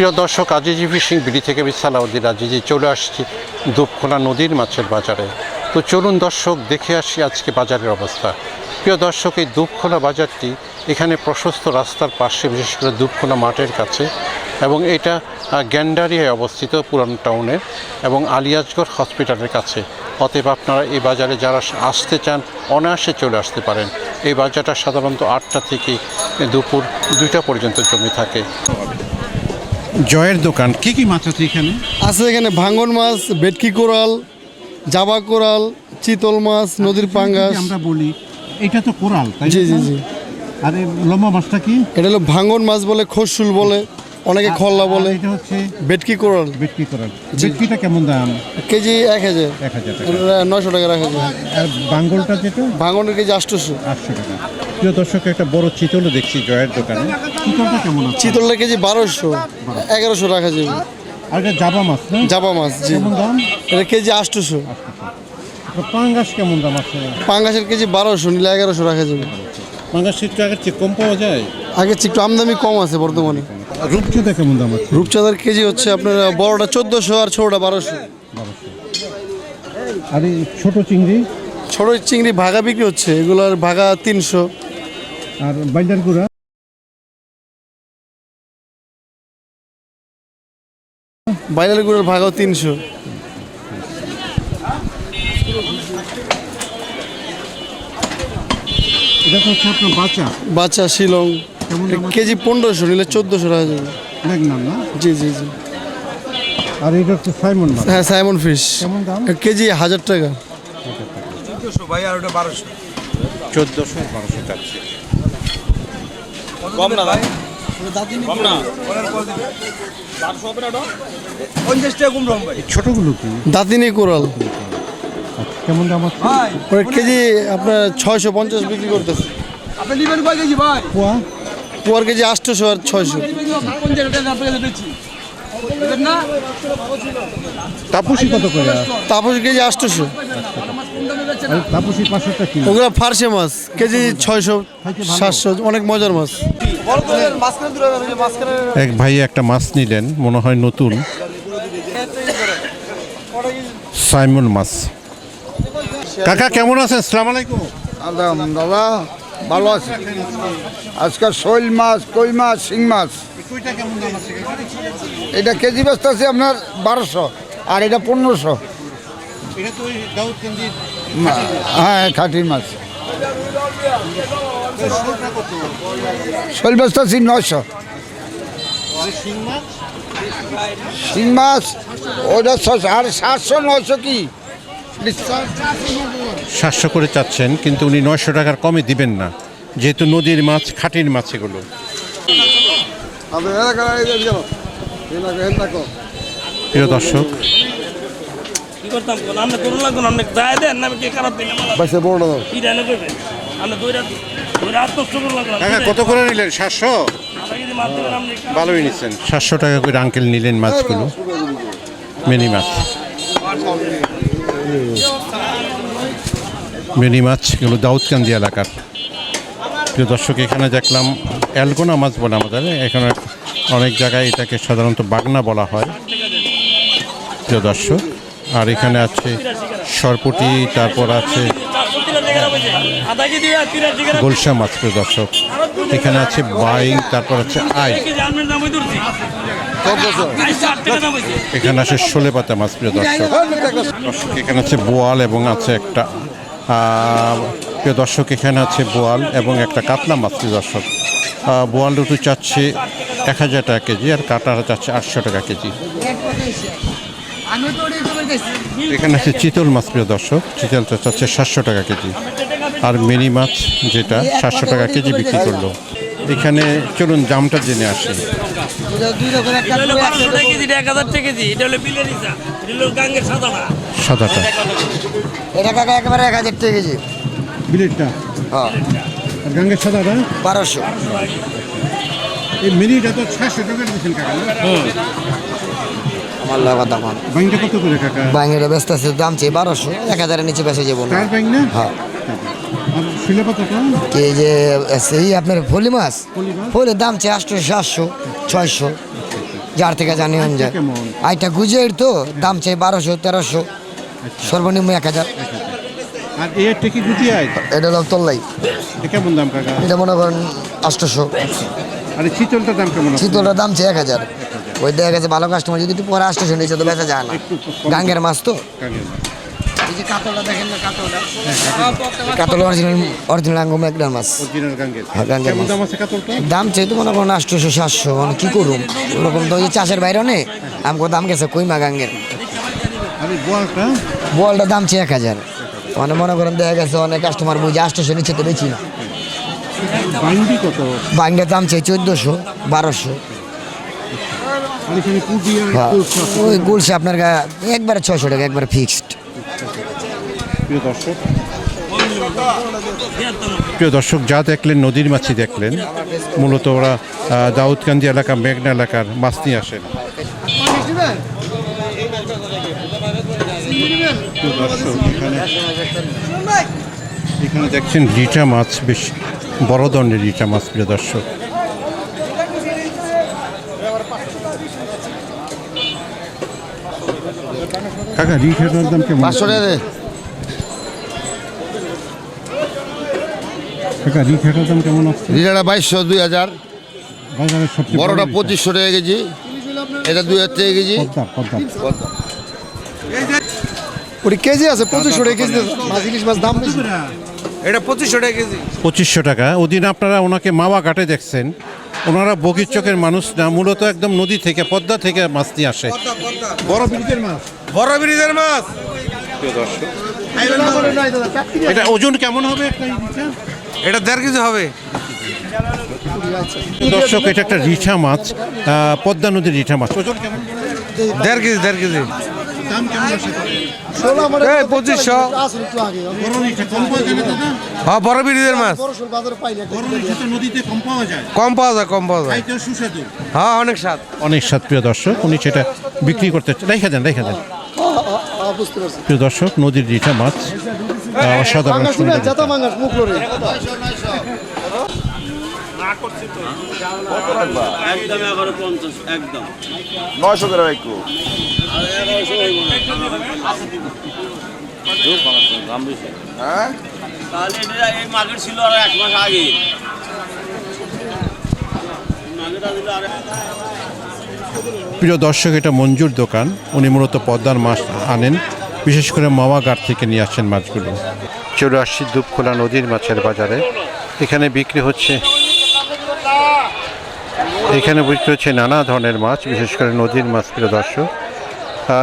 প্রিয় দর্শক, Azizi fishing, BD থেকে আমি সালাউদ্দিন আজিজি চলে আসছি দুপখোলা নদীর মাছের বাজারে। তো চলুন দর্শক, দেখে আসি আজকে বাজারের অবস্থা। প্রিয় দর্শক, এই দুপখোলা বাজারটি এখানে প্রশস্ত রাস্তার পাশে, বিশেষ করে দুপখোলা মাঠের কাছে এবং এটা গ্যান্ডারিয়ায় অবস্থিত পুরান টাউনের এবং আলিয়াজগড় হসপিটালের কাছে। অতএব আপনারা এই বাজারে যারা আসতে চান, অনায়াসে চলে আসতে পারেন। এই বাজারটা সাধারণত আটটা থেকে দুপুর দুইটা পর্যন্ত জমে থাকে। জয়ের দোকান কি কি মাছ আছে এখানে? আছে এখানে ভাঙন মাছ ভেটকি কোরাল জাবা কোরাল চিতল মাছ নদীর পাঙ্গাস। আমরা বলি এটা তো কোরাল তাই জি জি জি। আর লম্বা মাছটা কি? এটা হলো ভাঙন মাছ বলে খসুল বলে অনেকে খল্লা বলে। এটা হচ্ছে ভেটকি কোরাল। বিক্রি কোরাল। বিক্রিটা কেমন দাম? কেজি এক হাজার। এক হাজার নয়শো টাকা রাখা যায়। আর বাঙ্গলটা যেটা? ভাঙনের কেজি আটশোশো। আটশো টাকা। প্রিয় দর্শক একটা বড় চিতলও দেখছি জয়ের দোকানে। চিতলটা কেমন আছে? চিতলের কেজি বারোশো এগারোশো রাখা যাবে আর এটা জাবা মাছ না? জাবা মাছ জি। কেমন দাম? এটা কেজি আটশোশো। পাঙ্গাস কেমন দাম আছে? পাঙ্গাসের কেজি বারোশো নিলে এগারোশো রাখা যাবে পাঙ্গাস একটু আগের চেয়ে কম পাওয়া যায়? আগে একটু আমদামি কম আছে বর্তমানে। রূপচোদা কেমন দাম আছে? রূপচাঁদার কেজি হচ্ছে আপনার বড়টা চোদ্দোশো আর ছোটটা বারোশো। আর ছোট চিংড়ি? ছোট চিংড়ি ভাগা বিক্রি হচ্ছে এগুলোর ভাগা তিনশো। আর বাইন্ডার গুড়া। বাইলাল গুড়ের ভাগাও তিনশো। এটা তো হচ্ছে আপনার বাচ্চা। বাচ্চা শিলং? কেজি পনেরোশো নিলে চোদ্দোশো টাকা যাবে। ম্যাগনাম না? জি জি জি। আর এটা হচ্ছে সাইমন হ্যাঁ সাইমন ফিশ। কেমন দাম? কেজি হাজার টাকা। ভাই আর ওটা বারোশো। চোদ্দোশো বারোশো টাকা কম না ভাই। কম না। পঞ্চাশ টাকা কম রকম ভাই ছোটগুলো কি? দাঁতিনি কোরাল কেমন দাম আছে? কেজি আপনার ছয়শো পঞ্চাশ বিক্রি করতেছে। আপনি কেজি ভাই? পোয়ার কেজি আটশোশো আর ছয়শো। তাপসি কত করে? তারপর কেজি আটশোশো। তাপসি পাঁচশোটা কি ওগুলো ফার্সে মাছ কেজি ছয়শো সাতশো অনেক মজার মাছ। এক ভাই একটা মাছ নিলেন মনে হয় নতুন। সাইমন মাছ। কাকা কেমন আছেন? সালাম আলাইকুম। আলহামদুলিল্লাহ ভালো আছে। আজকাল শৈল মাছ কই মাছ শিং মাছ। এটা কেজি ব্যস্ত আছে আপনার বারোশো আর এটা পনেরোশো। হ্যাঁ খাঁটি মাছ। শৈল ব্যস্ত আছি নয়শো। শিং মাছ? ওটা ছশো আর সাতশো নয়শো কি? সাতশো করে চাচ্ছেন কিন্তু উনি নয়শো টাকার কমে দিবেন না যেহেতু নদীর মাছ খাটির মাছ এগুলো। প্রিয় দর্শক। কত করে নিলেন? সাতশো? ভালোই নিচ্ছেন। সাতশো টাকা করে আঙ্কেল নিলেন মাছগুলো। মিনি মাছ। মিনি মাছ এগুলো দাউদকান্দি এলাকার। প্রিয় দর্শক এখানে দেখলাম অ্যালগোনা মাছ বলে আমাদের। এখানে অনেক জায়গায় এটাকে সাধারণত বাগনা বলা হয়, প্রিয় দর্শক। আর এখানে আছে সরপুটি, তারপর আছে গোলসা মাছ, প্রিয় দর্শক। এখানে আছে বাইং, তারপর আছে আই। এখানে আছে শোলে পাতা মাছ, প্রিয় দর্শক। দর্শক, এখানে আছে বোয়াল এবং আছে একটা প্রিয় দর্শক, এখানে আছে বোয়াল এবং একটা কাতলা মাছ, প্রিয় দর্শক। বোয়াল দুটো চাচ্ছে এক হাজার টাকা কেজি আর কাটারা চাচ্ছে আটশো টাকা কেজি। এখানে আছে চিতল মাছ প্রিয় দর্শক। চিতলটা চাচ্ছে সাতশো টাকা কেজি। আর মিনি মাছ যেটা সাতশো টাকা কেজি বিক্রি করল। এখানে চলুন দামটা জেনে আসি। সাদাটা সাদাটা। এটা কাকা একেবারে এক হাজার টাকা কেজি। বিলেটটা? হ্যাঁ। আর গাঙ্গের সাদাটা বারোশো। এই মিনিটা তো ছয়শো টাকা দিচ্ছেন কাকা না? আমার লাগা দাম বাইংটা কত করে কাকা? বাঙের ব্যস্ত আছে দাম চেয়ে বারোশো। এক হাজারের নিচে বেঁচে যাব না। চার না? হ্যাঁ। কি যে সেই আপনার ফলি মাছ? ফলের দাম চেয়ে আটশো সাতশো ছয়শো। যার থেকে জানি? আইটা গুজের তো দাম চাই বারোশো তেরোশো। সর্বনিম্ন এক হাজার। আর থেকে গুটিয়ে আয়? এটা হলো তল্লাই। এটা কেমন দাম কাকা? এটা মনে করেন আটশোশো। আর এই চিতলটার দাম কেমন দাম এক হাজার। ওই দেখা গেছে ভালো কাস্টমার যদি একটু পরে আটশোশো নিচে তো বেচা যায় না। গাঙ্গের মাছ তো। কাকের এই যে কাতলটা দেখেন না কাতলটা? কাতল। অরিজিনাল অরিজিনাল আঙ্গম একটার মাছ। অরিজিনাল গাঙ্গের। হ্যাঁ, গাঙ্গের মাছ। দাম চাই তো মনে করেন আটশোশো সাতশো। মানে কি করুম? ওরকম তো ওই চাষের বাইরে নেই আমাকে দাম গেছে কইমা গাঙ্গের। বলটার দাম চাই এক হাজার। মানে মনে করেন দেখা গেছে অনেক কাস্টমার বুঝে আটশোশো নিচে তো বেশি না। বাংলার দাম চাই চোদ্দোশো বারোশো। হ্যাঁ। ওই গুলছে আপনার একবারে ছয়শো টাকা একবারে ফিক্সড প্রিয় দর্শক যা দেখলেন নদীর মাছই দেখলেন মূলত ওরা দাউদকান্দি এলাকা মেঘনা এলাকার মাছ নিয়ে আসেন। দর্শক এখানে এখানে দেখছেন রিটা মাছ বেশ বড় ধরনের রিটা মাছ প্রিয় দর্শক। কাকা রিটার দাম কেমন। কাকা রিটার দাম কেমন আছে? রিটাটা বাইশশো দুই হাজার। বড়টা পঁচিশশো টাকা কেজি। এটা দুই হাজার টাকা কেজি। ওটি কেজি আছে পঁচিশশো টাকা কেজি মাছ ইলিশ মাছ দাম বেশি। এটা পঁচিশশো টাকা কেজি। পঁচিশশো টাকা। ওদিন আপনারা ওনাকে মাওয়া ঘাটে দেখছেন। ওনারা বগির চকের মানুষ না মূলত একদম নদী থেকে পদ্মা থেকে মাছ নিয়ে আসে। বড় ব্রিজের মাছ। বড় ব্রিজের মাছ। এটা ওজন কেমন হবে এটা দেড় কেজি হবে। দর্শক এটা একটা রিঠা মাছ পদ্মা নদীর রিঠা মাছ। ওজন কেমন? দেড় কেজি দেড় কেজি। দাম কেমন পঁচিশশো। দাদা হ্যাঁ বড় মাছ। কম পাওয়া যায়। কম পাওয়া যায় হ্যাঁ অনেক স্বাদ। অনেক স্বাদ প্রিয় দর্শক উনি সেটা বিক্রি করতে রেখে দেন রেখে দেন। প্রিয় দর্শক নদীর রিঠা মাছ অসাধারণ নয়শো একটু। প্রিয় দর্শক, এটা মঞ্জুর দোকান। উনি মূলত পদ্মার মাছ আনেন, বিশেষ করে ঘাট থেকে নিয়ে আসছেন মাছগুলো। চলে আসছি দুপখোলা নদীর মাছের বাজারে। এখানে বিক্রি হচ্ছে, এখানে বিক্রি হচ্ছে নানা ধরনের মাছ, বিশেষ করে নদীর মাছ, প্রিয় দর্শক।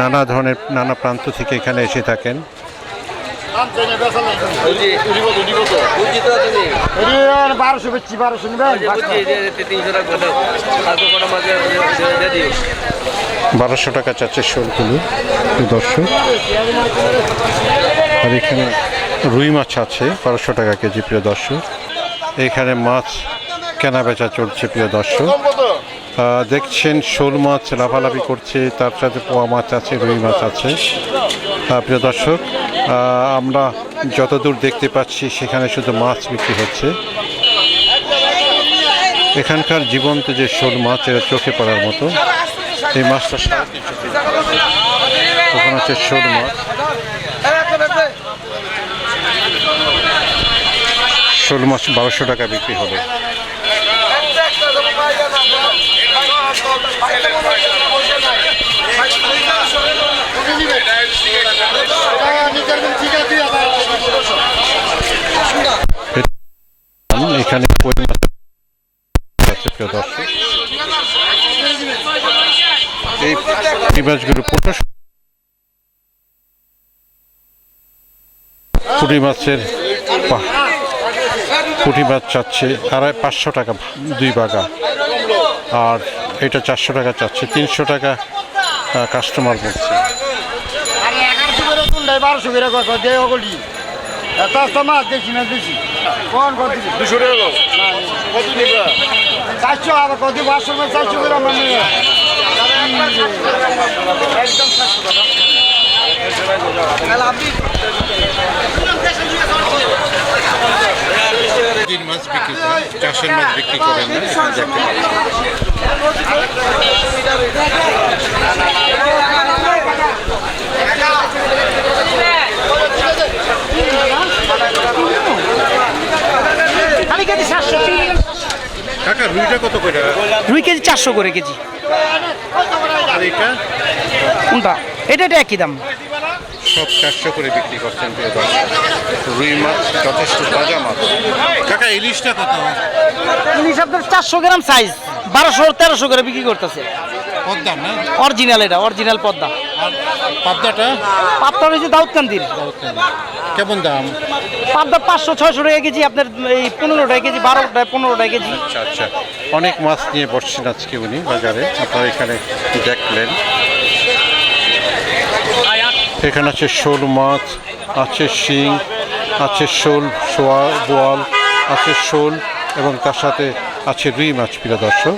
নানা ধরনের নানা প্রান্ত থেকে এখানে এসে থাকেন। বারোশো বেচছি বারোশো বারোশো টাকা চাচ্ছে শোলগুলো দর্শক। আর এখানে রুই মাছ আছে বারোশো টাকা কেজি প্রিয় দর্শক। এখানে মাছ কেনা বেচা চলছে প্রিয় দর্শক। দেখছেন শোল মাছ লাফালাফি করছে, তার সাথে পোয়া মাছ আছে, রুই মাছ আছে। প্রিয় দর্শক আমরা যতদূর দেখতে পাচ্ছি, সেখানে শুধু মাছ বিক্রি হচ্ছে। এখানকার জীবন্ত যে শোল মাছ, এটা চোখে পড়ার মতো। এই মাছটা। ওখানে হচ্ছে শোল মাছ। শোল মাছ বারোশো টাকা বিক্রি হবে। এখানে এই মাছগুলো পুঁটি মাছের পুঁটি মাছ চাচ্ছে আড়াই পাঁচশো টাকা দুই বাগা আর এটা চারশো টাকা চাচ্ছে তিনশো টাকা কাস্টমার বলছে। বারোশো করে কত যে ওগুলি। এত মাছ দেখছি না দেখছি কোন কত দুশো টাকা চারশো আর কত পাঁচশো করে চারশো করে মানে একদম চারশো টাকা। মাছ বিক্রি করেন চাষের মাছ বিক্রি করেন না এখানে দেখতে পাচ্ছি। খালি কেজি সাতশো কাকা দুই কেজি চারশো করে কেজি। এটা কোনটা? এটা এটা একই দাম। সব চারশো করে বিক্রি করছেন প্রিয় রুই মাছ যথেষ্ট তাজা মাছ। কাকা ইলিশটা কত? ইলিশ আপনার চারশো গ্রাম সাইজ বারোশো তেরোশো করে বিক্রি করতেছে। পদ্মা না? অরিজিনাল এটা অরিজিনাল পদ্মা। পাবদাটা? পাবদা রয়েছে দাউদকান্দির কেমন দাম? পাবদা পাঁচশো ছয়শো টাকা কেজি আপনার এই পনেরো টাকা কেজি বারো টাকা পনেরো টাকা কেজি। আচ্ছা আচ্ছা। অনেক মাছ নিয়ে বসছেন আজকে উনি বাজারে। আপনারা এখানে দেখলেন। এখানে আছে শোল মাছ, আছে শিং, আছে শোল সোয়া বোয়াল, আছে শোল, এবং তার সাথে আছে রুই মাছ, প্রিয় দর্শক।